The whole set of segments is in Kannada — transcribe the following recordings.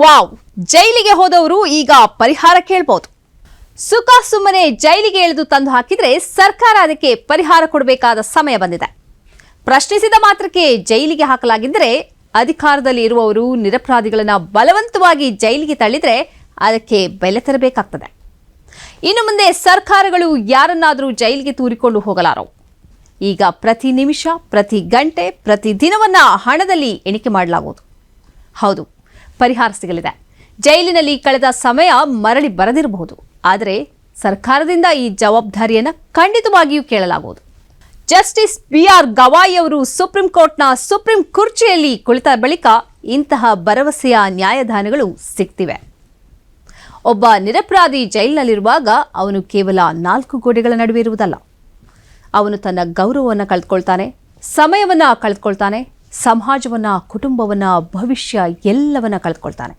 ವಾವ್, ಜೈಲಿಗೆ ಹೋದವರು ಈಗ ಪರಿಹಾರ ಕೇಳ್ಬೋದು. ಸುಖ ಸುಮ್ಮನೆ ಜೈಲಿಗೆ ಎಳೆದು ತಂದು ಹಾಕಿದ್ರೆ ಸರ್ಕಾರ ಅದಕ್ಕೆ ಪರಿಹಾರ ಕೊಡಬೇಕಾದ ಸಮಯ ಬಂದಿದೆ. ಪ್ರಶ್ನಿಸಿದ ಮಾತ್ರಕ್ಕೆ ಜೈಲಿಗೆ ಹಾಕಲಾಗಿದ್ದರೆ ಅಧಿಕಾರದಲ್ಲಿ ಇರುವವರು ನಿರಪರಾಧಿಗಳನ್ನ ಬಲವಂತವಾಗಿ ಜೈಲಿಗೆ ತಳ್ಳಿದರೆ ಅದಕ್ಕೆ ಬೆಲೆ ತರಬೇಕಾಗ್ತದೆ. ಇನ್ನು ಮುಂದೆ ಸರ್ಕಾರಗಳು ಯಾರನ್ನಾದರೂ ಜೈಲಿಗೆ ತೂರಿಕೊಂಡು ಹೋಗಲಾರವು ಈಗ ಪ್ರತಿ ನಿಮಿಷ, ಪ್ರತಿ ಗಂಟೆ, ಪ್ರತಿ ದಿನವನ್ನ ಹಣದಲ್ಲಿ ಎಣಿಕೆ ಮಾಡಲಾಗುವುದು. ಹೌದು ಪರಿಹಾರ ಸಿಗಲಿದೆ. ಜೈಲಿನಲ್ಲಿ ಕಳೆದ ಸಮಯ ಮರಳಿ ಬರದಿರಬಹುದು. ಆದರೆ ಸರ್ಕಾರದಿಂದ ಈ ಜವಾಬ್ದಾರಿಯನ್ನು ಖಂಡಿತವಾಗಿಯೂ ಕೇಳಲಾಗುವುದು. ಜಸ್ಟಿಸ್ ಬಿ ಆರ್ ಗವಾಯಿ ಅವರು ಸುಪ್ರೀಂ ಕೋರ್ಟ್ನ ಸುಪ್ರೀಂ ಕುರ್ಚಿಯಲ್ಲಿ ಕುಳಿತ ಬಳಿಕ ಇಂತಹ ಭರವಸೆಯ ನ್ಯಾಯದಾನಗಳು ಸಿಗ್ತಿವೆ. ಒಬ್ಬ ನಿರಪರಾಧಿ ಜೈಲಿನಲ್ಲಿರುವಾಗ ಅವನು ಕೇವಲ ನಾಲ್ಕು ಗೋಡೆಗಳ ನಡುವೆ ಇರುವುದಲ್ಲ. ಅವನು ತನ್ನ ಗೌರವವನ್ನು ಕಳೆದುಕೊಳ್ತಾನೆ ಸಮಯವನ್ನು ಕಳೆದುಕೊಳ್ತಾನೆ ಸಮಾಜವನ್ನ, ಕುಟುಂಬವನ್ನ, ಭವಿಷ್ಯ ಎಲ್ಲವನ್ನ ಕಳೆದುಕೊಳ್ತಾನೆ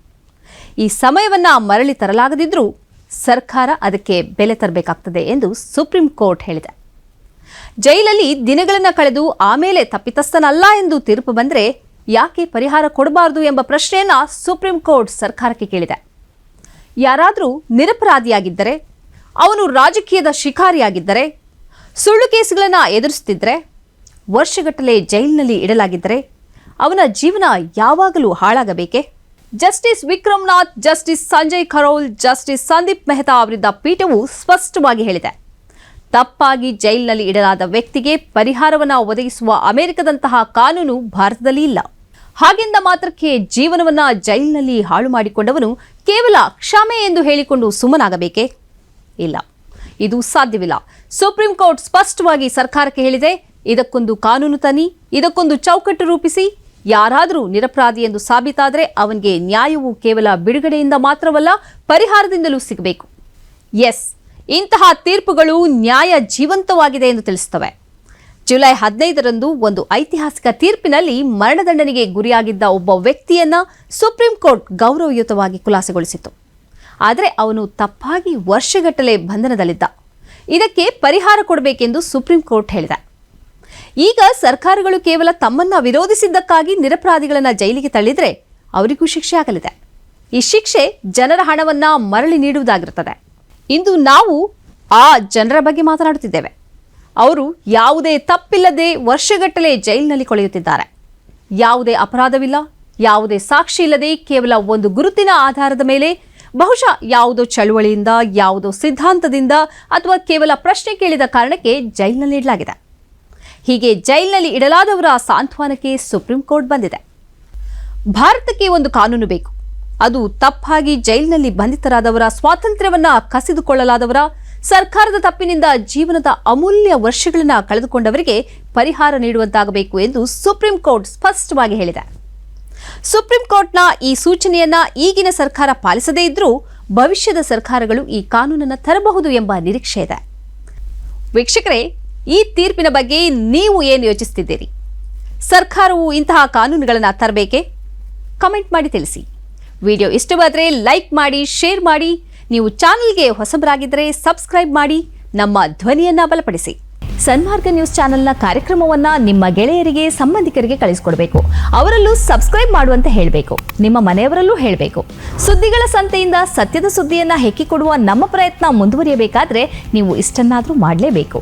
ಈ ಸಮಯವನ್ನ ಮರಳಿ ತರಲಾಗದಿದ್ದರೂ ಸರ್ಕಾರ ಅದಕ್ಕೆ ಬೆಲೆ ತರಬೇಕಾಗ್ತದೆ ಎಂದು ಸುಪ್ರೀಂ ಕೋರ್ಟ್ ಹೇಳಿದೆ. ಜೈಲಲ್ಲಿ ದಿನಗಳನ್ನು ಕಳೆದು ಆಮೇಲೆ ತಪ್ಪಿತಸ್ಥನಲ್ಲ ಎಂದು ತೀರ್ಪು ಬಂದರೆ ಯಾಕೆ ಪರಿಹಾರ ಕೊಡಬಾರದು ಎಂಬ ಪ್ರಶ್ನೆಯನ್ನು ಸುಪ್ರೀಂ ಕೋರ್ಟ್ ಸರ್ಕಾರಕ್ಕೆ ಕೇಳಿದೆ. ಯಾರಾದರೂ ನಿರಪರಾಧಿಯಾಗಿದ್ದರೆ, ಅವನು ರಾಜಕೀಯದ ಶಿಕಾರಿಯಾಗಿದ್ದರೆ, ಸುಳ್ಳು ಕೇಸುಗಳನ್ನು ಎದುರಿಸುತ್ತಿದ್ದರೆ ವರ್ಷಗಟ್ಟಲೆ ಜೈಲಿನಲ್ಲಿ ಇಡಲಾಗಿದ್ದರೆ ಅವನ ಜೀವನ ಯಾವಾಗಲೂ ಹಾಳಾಗಬೇಕೆ? Justice Vikramnath, justice Sanjay Karol, justice Sandeep Mehta ಅವರಿದ್ದ ಪೀಠವು ಸ್ಪಷ್ಟವಾಗಿ ಹೇಳಿದೆ. ತಪ್ಪಾಗಿ ಜೈಲಿನಲ್ಲಿ ಇಡಲಾದ ವ್ಯಕ್ತಿಗೆ ಪರಿಹಾರವನ್ನು ಒದಗಿಸುವ ಅಮೆರಿಕದಂತಹ ಕಾನೂನು ಭಾರತದಲ್ಲಿ ಇಲ್ಲ. ಹಾಗೆಂದ ಮಾತ್ರಕ್ಕೆ ಜೀವನವನ್ನ ಜೈಲಿನಲ್ಲಿ ಹಾಳು ಮಾಡಿಕೊಂಡವನು ಕೇವಲ ಕ್ಷಮೆ ಎಂದು ಹೇಳಿಕೊಂಡು ಸುಮ್ಮನಾಗಬೇಕೆ? ಇಲ್ಲ. ಇದು ಸಾಧ್ಯವಿಲ್ಲ. ಸುಪ್ರೀಂ ಕೋರ್ಟ್ ಸ್ಪಷ್ಟವಾಗಿ ಸರ್ಕಾರಕ್ಕೆ ಹೇಳಿದೆ ಇದಕ್ಕೊಂದು ಕಾನೂನು ತನಿ ಇದಕ್ಕೊಂದು ಚೌಕಟ್ಟು ರೂಪಿಸಿ. ಯಾರಾದರೂ ನಿರಪರಾಧಿ ಎಂದು ಸಾಬೀತಾದರೆ ಅವನಿಗೆ ನ್ಯಾಯವು ಕೇವಲ ಬಿಡುಗಡೆಯಿಂದ ಮಾತ್ರವಲ್ಲ, ಪರಿಹಾರದಿಂದಲೂ ಸಿಗಬೇಕು. ಎಸ್, ಇಂತಹ ತೀರ್ಪುಗಳು ನ್ಯಾಯ ಜೀವಂತವಾಗಿದೆ ಎಂದು ತಿಳಿಸುತ್ತವೆ ಜುಲೈ ಹದಿನೈದರಂದು ಒಂದು ಐತಿಹಾಸಿಕ ತೀರ್ಪಿನಲ್ಲಿ ಮರಣದಂಡನೆಗೆ ಗುರಿಯಾಗಿದ್ದ ಒಬ್ಬ ವ್ಯಕ್ತಿಯನ್ನ ಸುಪ್ರೀಂ ಕೋರ್ಟ್ ಗೌರವಯುತವಾಗಿ ಖುಲಾಸೆಗೊಳಿಸಿತು ಆದರೆ ಅವನು ತಪ್ಪಾಗಿ ವರ್ಷಗಟ್ಟಲೆ ಬಂಧನದಲ್ಲಿದ್ದ. ಇದಕ್ಕೆ ಪರಿಹಾರ ಕೊಡಬೇಕೆಂದು ಸುಪ್ರೀಂ ಕೋರ್ಟ್ ಹೇಳಿದೆ. ಈಗ ಸರ್ಕಾರಗಳು ಕೇವಲ ತಮ್ಮನ್ನ ವಿರೋಧಿಸಿದ್ದಕ್ಕಾಗಿ ನಿರಪರಾಧಿಗಳನ್ನ ಜೈಲಿಗೆ ತಳ್ಳಿದ್ರೆ ಅವರಿಗೂ ಶಿಕ್ಷೆ ಆಗಲಿದೆ. ಈ ಶಿಕ್ಷೆ ಜನರ ಹಣವನ್ನ ಮರಳಿ ನೀಡುವುದಾಗಿರುತ್ತದೆ ಇಂದು ನಾವು ಆ ಜನರ ಬಗ್ಗೆ ಮಾತನಾಡುತ್ತಿದ್ದೇವೆ. ಅವರು ಯಾವುದೇ ತಪ್ಪಿಲ್ಲದೆ ವರ್ಷಗಟ್ಟಲೆ ಜೈಲಿನಲ್ಲಿ ಕೊಳೆಯುತ್ತಿದ್ದಾರೆ. ಯಾವುದೇ ಅಪರಾಧವಿಲ್ಲ, ಯಾವುದೇ ಸಾಕ್ಷಿ ಇಲ್ಲದೆ ಕೇವಲ ಒಂದು ಗುರುತಿನ ಆಧಾರದ ಮೇಲೆ ಬಹುಶಃ ಯಾವುದೋ ಚಳುವಳಿಯಿಂದ, ಯಾವುದೋ ಸಿದ್ಧಾಂತದಿಂದ ಅಥವಾ ಕೇವಲ ಪ್ರಶ್ನೆ ಕೇಳಿದ ಕಾರಣಕ್ಕೆ ಜೈಲಿನಲ್ಲಿ ಇಡಲಾಗಿದೆ. ಹೀಗೆ ಜೈಲಿನಲ್ಲಿ ಇಡಲಾದವರ ಸಾಂತ್ವನಕ್ಕೆ ಸುಪ್ರೀಂ ಕೋರ್ಟ್ ಬಂದಿದೆ. ಭಾರತಕ್ಕೆ ಒಂದು ಕಾನೂನು ಬೇಕು. ಅದು ತಪ್ಪಾಗಿ ಜೈಲಿನಲ್ಲಿ ಬಂಧಿತರಾದವರ ಸ್ವಾತಂತ್ರ್ಯವನ್ನ ಕಸಿದುಕೊಳ್ಳಲಾದವರ, ಸರ್ಕಾರದ ತಪ್ಪಿನಿಂದ ಜೀವನದ ಅಮೂಲ್ಯ ವರ್ಷಗಳನ್ನು ಕಳೆದುಕೊಂಡವರಿಗೆ ಪರಿಹಾರ ನೀಡುವಂತಾಗಬೇಕು ಎಂದು ಸುಪ್ರೀಂ ಕೋರ್ಟ್ ಸ್ಪಷ್ಟವಾಗಿ ಹೇಳಿದೆ. ಸುಪ್ರೀಂ ಕೋರ್ಟ್ನ ಈ ಸೂಚನೆಯನ್ನ ಈಗಿನ ಸರ್ಕಾರ ಪಾಲಿಸದೇ ಇದ್ರೂ ಭವಿಷ್ಯದ ಸರ್ಕಾರಗಳು ಈ ಕಾನೂನನ್ನು ತರಬಹುದು ಎಂಬ ನಿರೀಕ್ಷೆ ಇದೆ. ವೀಕ್ಷಕರೇ ಈ ತೀರ್ಪಿನ ಬಗ್ಗೆ ನೀವು ಏನು ಯೋಚಿಸ್ತಿದ್ದೀರಿ? ಸರ್ಕಾರವು ಇಂತಹ ಕಾನೂನುಗಳನ್ನು ತರಬೇಕೆ? ಕಮೆಂಟ್ ಮಾಡಿ ತಿಳಿಸಿ. ವಿಡಿಯೋ ಇಷ್ಟವಾದರೆ ಲೈಕ್ ಮಾಡಿ, ಶೇರ್ ಮಾಡಿ. ನೀವು ಚಾನಲ್ಗೆ ಹೊಸಬರಾಗಿದ್ದರೆ ಸಬ್ಸ್ಕ್ರೈಬ್ ಮಾಡಿ. ನಮ್ಮ ಧ್ವನಿಯನ್ನು ಬಲಪಡಿಸಿ. ಸನ್ಮಾರ್ಗ ನ್ಯೂಸ್ ಚಾನೆಲ್ನ ಕಾರ್ಯಕ್ರಮವನ್ನು ನಿಮ್ಮ ಗೆಳೆಯರಿಗೆ, ಸಂಬಂಧಿಕರಿಗೆ ಕಳಿಸಿಕೊಡಬೇಕು. ಅವರಲ್ಲೂ ಸಬ್ಸ್ಕ್ರೈಬ್ ಮಾಡುವಂತೆ ಹೇಳಬೇಕು. ನಿಮ್ಮ ಮನೆಯವರಲ್ಲೂ ಹೇಳಬೇಕು. ಸುದ್ದಿಗಳ ಸಂತೆಯಿಂದ ಸತ್ಯದ ಸುದ್ದಿಯನ್ನು ಹೆಕ್ಕಿಕೊಡುವ ನಮ್ಮ ಪ್ರಯತ್ನ ಮುಂದುವರಿಯಬೇಕಾದರೆ ನೀವು ಇಷ್ಟನ್ನಾದರೂ ಮಾಡಲೇಬೇಕು.